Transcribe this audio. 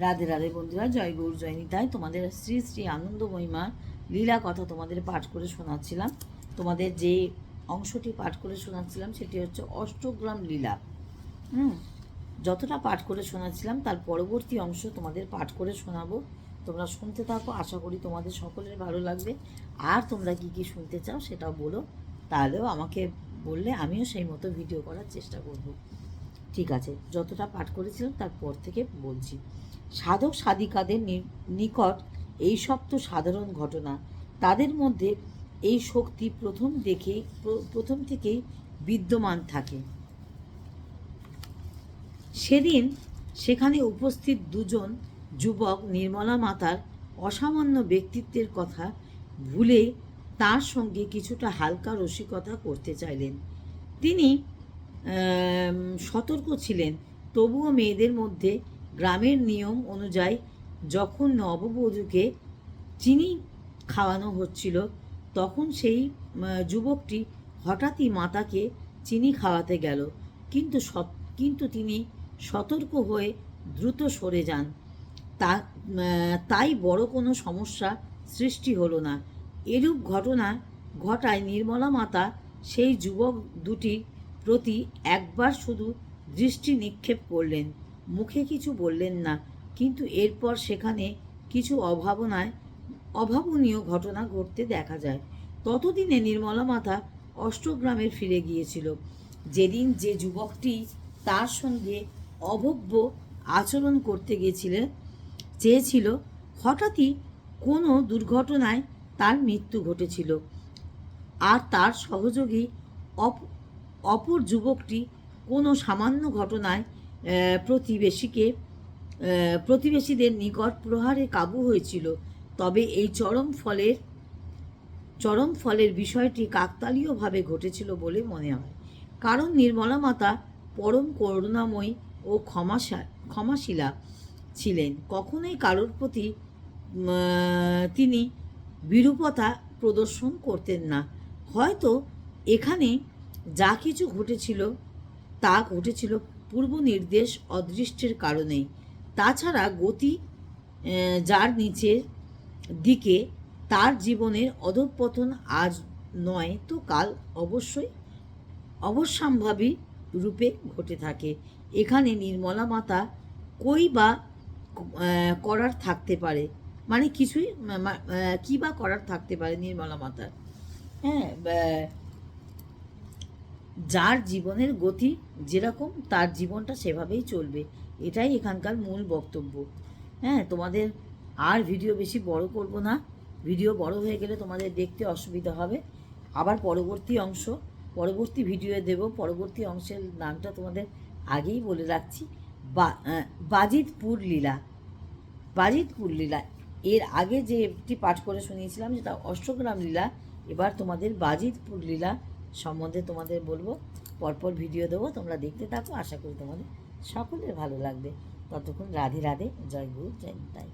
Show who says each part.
Speaker 1: রাধে রাধে বন্ধুরা, জয় গৌর, জয় নিতাই। তোমাদের শ্রী শ্রী আনন্দ মহিমা লীলা কথা তোমাদের পাঠ করে শোনাচ্ছিলাম। তোমাদের যে অংশটি পাঠ করে শোনাচ্ছিলাম সেটি হচ্ছে অষ্টগ্রাম লীলা। হুম, যতটা পাঠ করে শোনাচ্ছিলাম, তার পরবর্তী অংশ তোমাদের পাঠ করে শোনাবো। তোমরা শুনতে থাকো, আশা করি তোমাদের সকলের ভালো লাগবে। আর তোমরা কি কি শুনতে চাও সেটাও বলো, তাহলেও আমাকে বললে আমিও সেই মতো ভিডিও করার চেষ্টা করব। ঠিক আছে, যতটা পাঠ করেছিলাম তারপর থেকে বলছি। সাধক সাধিকাদের নিকট এই সব তো সাধারণ ঘটনা। তাদের মধ্যে এই শক্তি প্রথম দেখে প্রথম থেকেই বিদ্যমান থাকে। সেদিন সেখানে উপস্থিত দুজন যুবক নির্মলা মাতার অসামান্য ব্যক্তিত্বের কথা ভুলে তার সঙ্গে কিছুটা হালকা রসিকতা করতে চাইলেন। তিনি সতর্ক ছিলেন, তবুও মেয়েদের মধ্যে গ্রামের নিয়ম অনুযায়ী যখন নববধূকে চিনি খাওয়ানো হচ্ছিল, তখন সেই যুবকটি হঠাৎই মাতাকে চিনি খাওয়াতে গেল। কিন্তু কিন্তু তিনি সতর্ক হয়ে দ্রুত সরে যান। তা তাই বড় কোনো সমস্যা সৃষ্টি হলো না। এরূপ ঘটনা ঘটায় নির্মলা মাতা সেই যুবক দুটির প্রতি একবার শুধু দৃষ্টি নিক্ষেপ করলেন। মুখে কিছু বললেন না, কিন্তু এরপর সেখানে কিছু অভাবনায়, অভাবনীয় ঘটনা ঘটতে দেখা যায়। ততদিনে নির্মলা মাতা অষ্টগ্রামে ফিরে গিয়েছিল। যেদিন যে যুবকটি তার সঙ্গে অভব্য আচরণ করতে গিয়েছিলেন চেয়েছিল, হঠাৎই কোনো দুর্ঘটনায় তার মৃত্যু ঘটেছিল। আর তার সহযোগী অপ- অপর যুবকটি কোনো সামান্য ঘটনায় প্রতিবেশীকে প্রতিবেশীদের নিকট প্রহারে কাবু হয়েছিল। তবে এই চরম ফলের চরম ফলের বিষয়টি কাকতালীয়ভাবে ঘটেছিল বলে মনে হয়। কারণ নির্মলা মাতা পরম করুণাময়ী ও ক্ষমাশা, ক্ষমাশীলা ছিলেন। কখনোই কারোর প্রতি তিনি বিরূপতা প্রদর্শন করতেন না। হয়তো এখানে যা কিছু ঘটেছিল, তা ঘটেছিল পূর্ব নির্দেশ অদৃষ্টের কারণেই। তাছাড়া গতি যার নিচের দিকে, তার জীবনের অধঃপতন আজ নয় তো কাল অবশ্যই অবশ্যম্ভাবী রূপে ঘটে থাকে। এখানে নির্মলা মাতা কই বা করার থাকতে পারে? মানে কিছুই কি বা করার থাকতে পারে নির্মলা মাতার? হ্যাঁ যার জীবনের গতি যেরকম, তার জীবনটা সেভাবেই চলবে। এটাই এখানকার মূল বক্তব্য। হ্যাঁ তোমাদের আর ভিডিও বেশি বড় করব না। ভিডিও বড় হয়ে গেলে তোমাদের দেখতে অসুবিধা হবে। আবার পরবর্তী অংশ, পরবর্তী ভিডিওয়ে দেব। পরবর্তী অংশের নামটা তোমাদের আগেই বলে রাখছি। বাজিতপুর লীলা। বাজিতপুর লীলা। এর আগে যে একটি পাঠ করে শুনিয়েছিলাম যেটা অষ্টগ্রাম লীলা। এবার তোমাদের বাজিতপুর লীলা সম্বন্ধে তোমাদের বলব। পরপর ভিডিও দেবো, তোমরা দেখতে থাকো। আশা করি তোমাদের সকলের ভালো লাগবে। ততক্ষণ রাধে রাধে, জয় গুরু, জয় নিতাই।